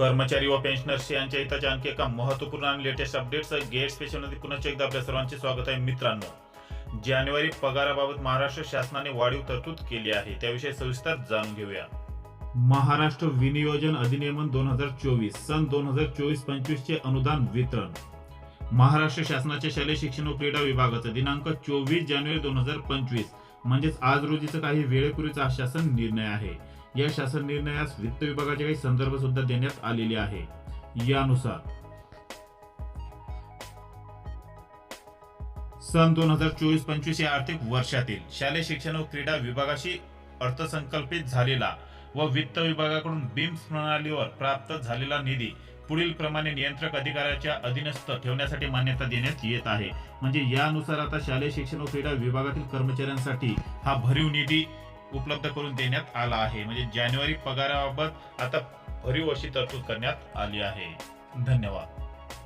कर्मचारी व पेन्शनर्स यांच्या हिताच्या आणखी एका महत्त्वपूर्ण आणि लेटेस्ट अपडेट्स गेट स्पेशलमध्ये पुन्हा एकदा आपल्या सर्वांचे स्वागत आहे मित्रांनो. जानेवारी पगाराबाबत महाराष्ट्र शासनाने वाढीव तरतूद केली आहे. त्याविषयी सविस्तर जाणून घेऊया. महाराष्ट्र विनियोजन अधिनियमन दोन हजार चोवीस सन दोन हजार चोवीस पंचवीस चे अनुदान वितरण. महाराष्ट्र शासनाच्या शालेय शिक्षण व क्रीडा विभागाचा दिनांक चोवीस जानेवारी दोन हजार पंचवीस. म्हणजेच आज रोजीचं काही वेळेपूर्वीचा हा शासन निर्णय आहे. या शासन निर्णयास वित्त विभागाचे काही संदर्भ सुद्धा देण्यात आलेले आहे. यानुसार सन दोन हजार चोवीस पंचवीस या आर्थिक वर्षातील शालेय शिक्षण व क्रीडा विभागाशी अर्थसंकल्पित झालेला व वित्त विभागाकडून बिम्स प्रणालीवर प्राप्त झालेला निधी पुढील प्रमाणे नियंत्रक अधिकाऱ्याच्या अधीनस्थ ठेवण्यासाठी मान्यता देण्यात येत आहे. म्हणजे यानुसार आता शालेय शिक्षण व क्रीडा विभागातील कर्मचाऱ्यांसाठी हा भरीव निधी उपलब्ध करून देण्यात आला आहे. म्हणजे जानेवारी पगाराबाबत आता भरीव अशी तरतूद करण्यात आली आहे. धन्यवाद.